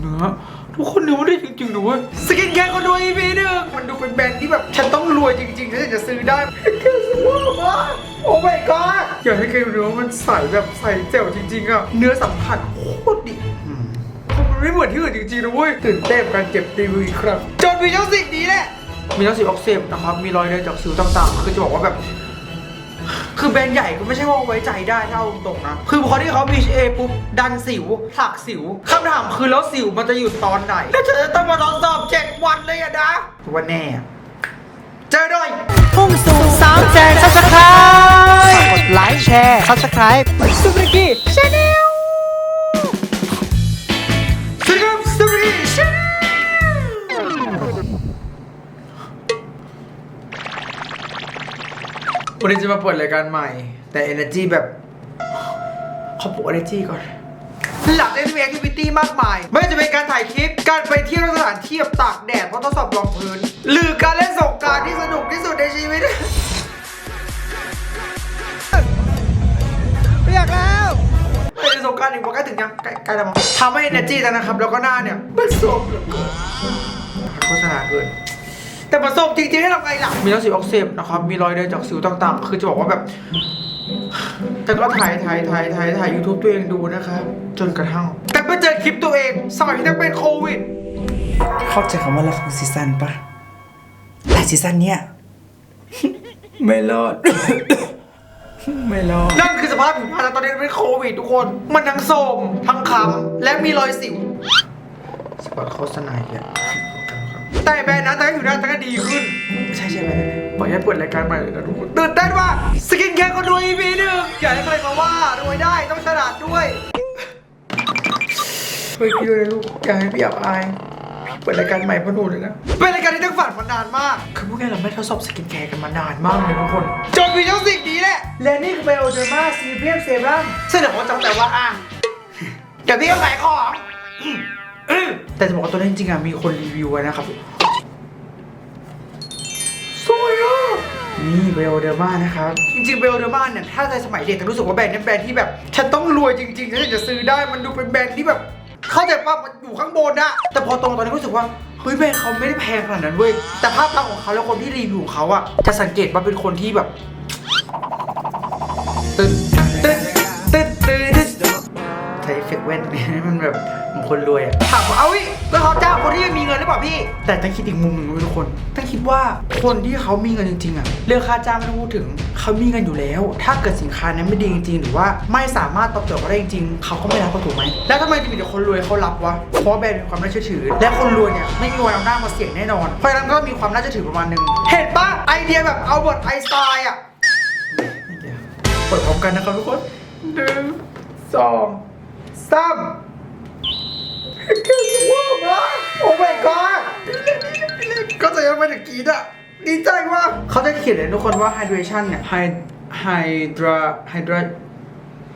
เนื้อทุกคนเนื้อมันได้จริงๆนะเว้ยสกินแคร์ก็ด้วยอีพีหนึ่งมันดูเป็นแบรนด์ที่แบบฉันต้องรวยจริงๆฉันถึงจะซื้อได้แค่สวยมากโอ้ my god อยากให้ใครดูว่ามันใสแบบใสแจ๋วจริงๆอะเนื้อสัมผัสโคตรดีมันไม่เหมือนที่อื่นจริงๆนะเว้ยตื่นเต้นการเก็บรีวิวอีกครั้งจนมีเจ้าสิ่งนี้แหละมีเจ้าสิ่งออกเซปนะครับมีรอยเดินจากสิวต่างๆคือจะบอกว่าแบบ คือแบรนด์ใหญ่ก็ไม่ใช่ว่าไว้ใจได้ถ้าเอาตรงๆนะ คือพอที่เขา BHA ปุ๊บดันสิวผลักสิวคำถามคือแล้วสิวมันจะหยุดตอนไหนแล้วฉันจะต้องมาทดสอบเจ็ดวันเลยอะนะว่าแน่อะเจอด้วยพุ่งสู่สามแสนซับสไครต์กดไลค์แชร์ซับสไครต์สุบริกีชาแนล วันนี้จะมาเปิดรายการใหม่ แต่ Energy แบบขอปลุก Energy ก่อน หลังเล่นมีแอคทิวิตี้มากมาย ไม่ว่าจะเป็นการถ่ายคลิป การไปเที่ยวสถานที่แบบตากแดดเพราะทดสอบรองพื้น หรือการเล่นสงกรารที่สนุกที่สุดในชีวิตเรียกแล้วเล่นสงกรารอีกวันใกล้ถึงยังใกล้ใกล้แล้วมั้งทำให้ energy แล้วนะครับ แล้วก็หน้าเนี่ยมันส้มเหลือเกินโฆษณาเกิน แต่มันส้มจริงๆให้ทำไงล่ะ มีทั้งสิวอักเสบนะครับ มีรอยเดินจากสิวต่างๆ คือจะบอกว่าแบบ แต่ก็ถ่ายถ่ายถ่ายถ่ายถ่ายยูทูบตัวเองดูนะครับ จนกระทั่ง แต่ไปเจอคลิปตัวเอง สมัยที่ยังเป็นโควิด เข้าใจคำว่าละครซีซั่นปะแต่ซีซั่นเนี้ยไม่รอด ไม่รอด นั่นคือสภาพผิวพรรณตอนนี้เป็นโควิดทุกคน มันทั้งโทรมทั้งคำและมีรอยสิวสปอตโฆษณาอีกแล้ว แต่แบรนด์นั้นแต่อยู่หน้าแต่ก็ดีขึ้นใช่ใช่ไหมขออนุญาตเปิดรายการใหม่เลยนะทุกคนตื่นเต้นว่าสกินแคร์ก็รวย EP หนึ่งอยากให้ใครมาว่ารวยได้ต้องฉลาดด้วยช่วยพี่ด้วยนะลูกอย่าให้พี่อับอายพี่เปิดรายการใหม่เพราะหนูเลยนะเป็นรายการที่ต้องฝันมานานมาก คือพวกนี้เราไม่ทดสอบสกินแคร์กันมานานมากเลยทุกคน จนมีเจ้าสิ่งนี้แหละ และนี่คือไบโอเดอร์มาซีเรียมเซรั่มซึ่งเดี๋ยวผมจำแต่ว่าอะเดี๋ยวพี่ก็ขายของอืมอืมแต่จะบอกว่าตัวนี้จริงๆอะมีคนรีวิวไว้นะครับ นี่เบลเดอร์มานะครับ จริงๆเบลเดอร์มาเนี่ยถ้าในสมัยเด็กแต่รู้สึกว่าแบรนด์นี้แบรนด์ที่แบบฉันต้องรวยจริงๆฉันถึงจะซื้อได้มันดูเป็นแบรนด์ที่แบบ เข้าใจป่ะมันอยู่ข้างบนอะแต่พอตรงตอนนี้รู้สึกว่าเฮ้ยแบรนด์เขาไม่ได้แพงขนาดนั้นเว้ยแต่ภาพลักษณ์ของเขาแล้วคนที่รีวิวของเขาอะจะสังเกตว่าเป็นคนที่แบบตึ๊ดตึ๊ดตึ๊ดตึ๊ด ว่นให้มันแบบเหมือนคนรวยอะถามว่าเอ้ยแล้วเขาจ้างคนที่ไม่มีเงินหรือเปล่าพี่ แต่ต้องคิดอีกมุมหนึ่งด้วยทุกคนต้องคิดว่าคนที่เขามีเงินจริงๆอะเรื่องค่าจ้างไม่ต้องพูดถึงเขามีเงินอยู่แล้ว ถ้าเกิดสินค้านั้นไม่ดีจริงๆ หรือว่าไม่สามารถตอบโจทย์เขาได้จริงๆเขาก็ไม่รับเขาถูกไหมแล้วทำไมจะมีแต่คนรวยเขารับวะเพราะว่าแบรนด์มีความน่าเชื่อถือ และคนรวยเนี่ยไม่มีวันเอาหน้ามาเสี่ยงแน่นอนเพราะฉะนั้นก็มีความน่าเชื่อถือประมาณหนึงเห็นปะไอเดียแบบเอาบทไอน์สไตน์อะเปิดพร้อมกันนะครับทุกคนหนึ่งสอง สามแค่สว่างมากโอ้ my god ก็จะยังไม่ถึงกรีดอะ ดีใจมากเขาจะเขียนเลยทุกคนว่า hydration เนี่ย hy- hydra hydra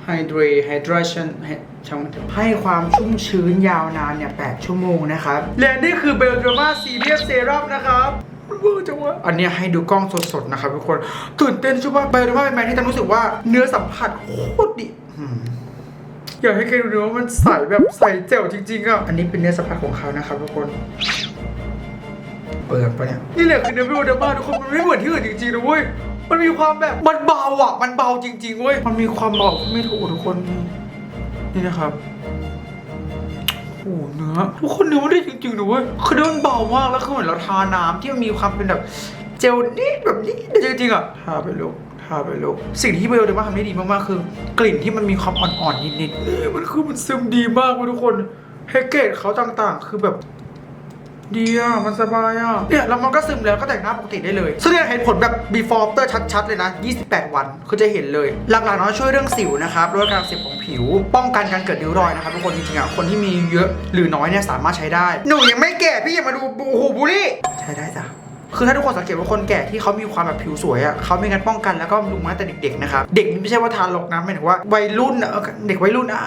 hydra hydration ให้ช่างมันเถอะให้ความชุ่มชื้นยาวนานเนี่ย 8 ชั่วโมงนะครับ และนี่คือเบลดรามาซีเรียสเซรั่มนะครับมันเวอร์จังวะอันเนี้ยให้ดูกล้องสดๆนะครับทุกคน ตื่นเต้นใช่ปะเบลดรามาเป็นแบรนด์ที่ทำรู้สึกว่าเนื้อสัมผัสโคตรดีอืม อยากให้ใครดูว่ามันใสแบบใสแจ๋วจริงๆอะ อันนี้เป็นเนื้อสัมผัสของเขานะครับทุกคน เปิดปะเนี่ย นี่แหละคือเนื้อเบลดรามาทุกคนมันไม่เหมือนที่อื่นจริงๆนะเว้ย มันมีความแบบมันเบาอะ มันเบาจริงๆเว้ย มันมีความเบาไม่ถูกทุกคน นี่นะครับโอ้โหเนื้อทุกคนเนื้อมันได้จริงๆนะเว้ยคือเนื้อมันเบามากแล้วคือเหมือนเราทาน้ำที่มันมีความเป็นแบบเจลนิดแบบนี้จริงๆอะทาไปลูก ทาไปลูกสิ่งที่เบลเดอร์มาทำได้ดีมากๆคือกลิ่นที่มันมีความอ่อนๆนิดๆนี่มันคือมันซึมดีมากเว้ยทุกคนแพ็กเกจเขาต่างๆ คือแบบดีอะ มันสบายอะ เนี่ยแล้วมันก็ซึมแล้วก็แต่งหน้าปกติได้เลย ซึ่งเนี่ยเห็นผลแบบ before after ชัด ๆ เลยนะ 28 วันคือจะเห็นเลย หลักๆเนาะช่วยเรื่องสิวนะครับลดการอักเสียของผิว ป้องกันการเกิดริ้วรอยนะครับทุกคนจริงๆอะ คนที่มีเยอะหรือน้อยเนี่ยสามารถใช้ได้ หนูยังไม่แก่พี่อย่ามาดูโอ้โหบุรี่ ใช้ได้จ้ะ คือถ้าทุกคนสังเกตว่าคนแก่ที่เขามีความแบบผิวสวยอะเขามีการป้องกันแล้วก็บำรุงมาตั้งแต่เด็กๆนะครับเด็กนี่ไม่ใช่ว่าทารกนะหมายถึงว่าวัยรุ่นเด็กวัยรุ่นอะ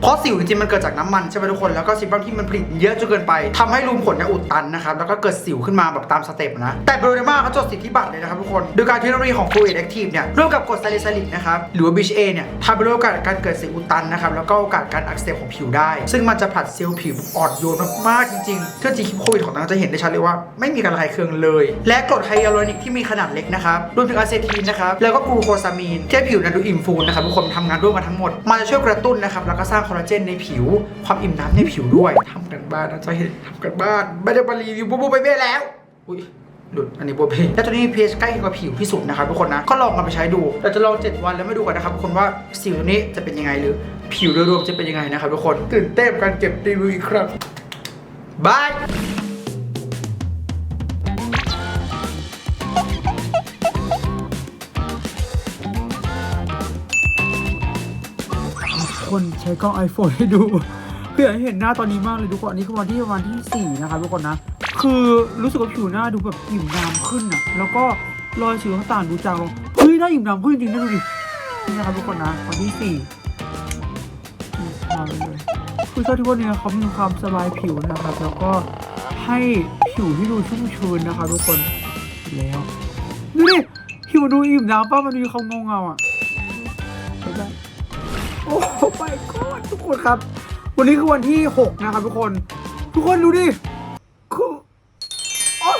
เพราะสิวจริงๆมันเกิดจากน้ำมันใช่ไหมทุกคน แล้วก็ซีบัมที่มันผลิตเยอะจนเกินไปทำให้รูมขนเนี่ยอุดตันนะครับ แล้วก็เกิดสิวขึ้นมาแบบตามสเต็ปนะ แต่โบรเดมาเขาจดสิทธิบัตรเลยนะครับทุกคน โดยการเทคโนโลยีของ Fluid Active เนี่ย ร่วมกับกรดไซลิซิลิกนะครับ หรือว่า BHA เนี่ยทำให้ลดโอกาสการเกิดสิวอุดตันนะครับ แล้วก็โอกาสการอักเสบของผิวได้ ซึ่งมันจะผลัดเซลล์ผิวอ่อนโยนมากๆจริงๆเพื่อจริงโควิดของเราจะเห็นได้ชัดเลยว่าไม่มีการระคายเคืองเลย และกรดไฮยาลูรอนิกที่มีขนาดเล็กนะครับ รวมถึงอะเซทีนนะครับ แล้วก็กลูโคซามีนที่ผิวนั้นดูอิ่มฟูนะครับทุกคนทำงานร่วมกันทั้งหมดมันจะช่วยกระตุ้นนะครับแล้วก็สร้างคอลลาเจนในผิว ความอิ่มน้ำในผิวด้วยทำกันบ้านนะจะเห็นทำกันบ้านไม่ได้มารีวิวบูบูไปเบ้แล้วอุ้ยหลุดอันนี้บัวเพแล้วตัวนี้เพจใกล้เกับผิวที่สุดนะครับทุกคนนะ ก็ลองกันไปใช้ดู เราจะลอง 7 วันแล้วมาดูกันนะครับทุกคนว่าสิวตัวนี้จะเป็นยังไงหรือผิวโดยรวมจะเป็นยังไงนะครับทุกคน ตื่นเต้นกับการเก็บรีวิวอีกครับบาย คนใช้กล้อง iPhone ให้ดูเพื่อให้เห็นหน้าตอนนี้มากเลยทุกคนอันนี้คือวันที่ประมาณที่ 4 นะครับทุกคนนะ คือรู้สึกว่าผิวหน้าดูแบบอิ่มน้ำขึ้นอะ แล้วก็รอยสิวต่างๆดูจางลงเฮ้ยหน้าอิ่มน้ำขึ้นจริงๆนะดูดินี่นะครับทุกคนนะวันที่ 4มาเลยคือชอบที่วันนี้เขามีความสบายผิวนะครับ แล้วก็ให้ผิวที่ดูชุ่มชื้นนะครับทุกคนแล้วดูดิผิวดูอิ่มน้ำป้ามันมีความเงาเงาๆอะ โอ้ไปก่อนทุกคนครับ วันนี้คือวันที่ 6 นะครับทุกคน ทุกคนดูดิคือโอ้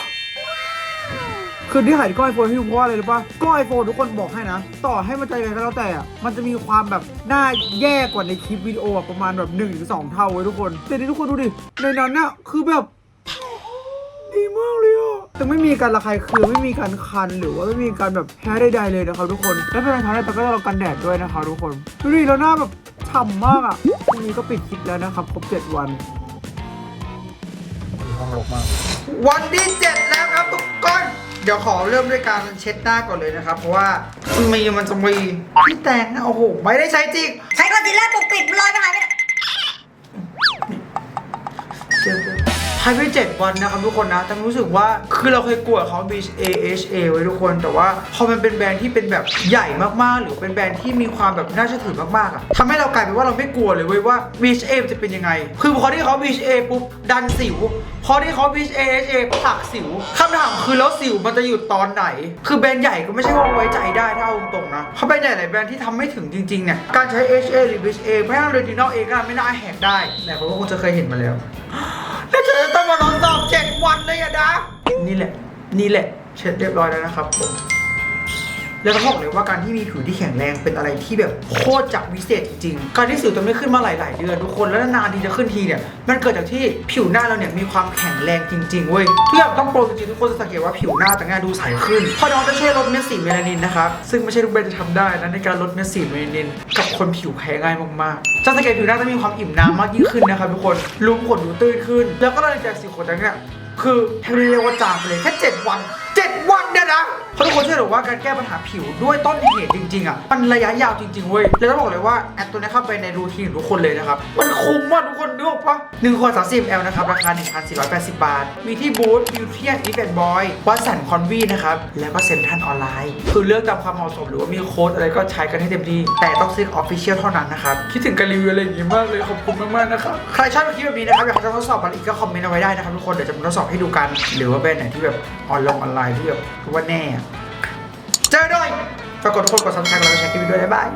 คือที่หายก้องไอโฟนให้ดูเพราะอะไรรู้ป่ะก้องไอโฟนทุกคนบอกให้นะ ต่อให้มันจะยังไงก็แล้วแต่อะมันจะมีความแบบหน้าแย่กว่าในคลิปวิดีโออะประมาณแบบ1นถึงสเท่าไว้ยทุกคนแต่นี่ทุกคนดูดิในนั้นน่ะคือแบบ เลยอะแต่ไม่มีการระคายเคืองไม่มีการคันหรือว่าไม่มีการแบบแพ้ใดๆเลยนะครับทุกคนและเป็นรองเท้าในแต่ก็เรากันแดดด้วยนะคะทุกคนดูดิแล้วหน้าแบบฉ่ำมากอะพรุ่งนี้ก็ปิดคลิปแล้วนะครับครบ7วันวันที่7แล้วครับทุกคนเดี๋ยวขอเริ่มด้วยการเช็ดหน้าก่อนเลยนะครับ เพราะว่ามันมีมันจะมีพี่แตงนะโอ้โหไม่ได้ใช้จริงใช้คอนซีลเลอร์ปกปิดมันลอยไปหายไปไหนเจ็บ เลยภายในเจ็ดวันนะครับทุกคนนะแต่รู้สึกว่าคือเราเคยกลัวเขา Beach AHA ไว้ทุกคน แต่ว่าพอมันเป็นแบรนด์ที่เป็นแบบใหญ่มากๆ หรือเป็นแบรนด์ที่มีความแบบน่าเชื่อถือมากๆอะทำให้เรากลายเป็นว่าเราไม่กลัวเลยเว้ยว่า Beach A จะเป็นยังไง คือพอที่เขา Beach A ปุ๊บดันสิวพอที่เขา Beach AHA ผลักสิวคำถามคือแล้วสิวมันจะหยุดตอนไหน คือแบรนด์ใหญ่ก็ไม่ใช่ว่าไว้ใจได้ถ้าเอาตรงๆนะเขาะแบรนด์ใหญ่หลายแบรนด์ที่ทำไม่ถึงจริงๆเนี่ยการใช้ HA หรือ Beach A ไม่ต้อง Retinol A ก็ไม่น่าแหกได้แต่ผมก็คงจะเคยเห็นมาแล้ว เธอต้องมานอนสอบเจ็ดวันเลยอะนะ นี่แหละ นี่แหละ เช็ดเรียบร้อยแล้วนะครับผม แล้วก็บอกเลยว่าการที่มีผิวที่แข็งแรงเป็นอะไรที่แบบโคตรจะวิเศษจริงๆการที่สิวตัวไม่ขึ้นมาหลาย ๆ เดือนทุกคนแล้วนานๆทีจะขึ้นทีเนี่ยมันเกิดจากที่ผิวหน้าเราเนี่ยมีความแข็งแรงจริงๆเว้ยทุกอย่างต้องโปรจริงๆทุกคนจะสังเกตว่าผิวหน้าแต่งงานดูใสขึ้นเพราะน้องจะช่วยลดเม็ดสีเมลานินนะครับซึ่งไม่ใช่ทุกแบรนด์จะทำได้นะในการลดเม็ดสีเมลานินกับคนผิวแพ้ง่ายมากๆจะสังเกตผิวหน้าจะมีความอิ่มน้ำมากยิ่งขึ้นนะครับทุกคนรูมขนดูตื้นขึ้น แล้วก็รายละเอียดสิวขนต่งเนี่ยคือแทบจะเรียกว่าจางไปเลยแค่7วัน เนี่ยนะเพราะทุกคนเชื่อหรือว่าการแก้ปัญหาผิวด้วยต้นเหตุจริงๆอะมันระยะยาวจริงๆเว้ยแล้วต้องบอกเลยว่าแอดตัวนี้เข้าไปในรูทีนของทุกคนเลยนะครับ มันคุ้มมากทุกคนนึกออกปะหนึ่งขวด30 ml นะครับ ราคา 1,480 บาท มีที่บูธบิวเทียนอีเวนบอยวัสันคอนวีนะครับ แล้วก็เซ็นทรัลออนไลน์ คือเลือกตามความเหมาะสมหรือว่ามีโค้ดอะไรก็ใช้กันให้เต็มที่ แต่ต้องซื้อออฟฟิเชียลเท่านั้นนะครับ คิดถึงการรีวิวอะไรอย่างงี้มากเลยขอบคุณมากๆนะครับใครชอบคลิปแบบนี้นะครับอยากจะทดสอบอะไรอีกก็คอมเมนต์เอาไว้ได้นะครับทุกคนเดี๋ยวจะมาทดสอบให้ดูกัน หรือว่าแบรนด์ไหนที่แบบออนไลน์ที่แบบว่าแน่อะเจอด้วยฝากกดทุกคนกดซับสไครต์แล้วก็แชร์คลิปด้วยบ๊ายบาย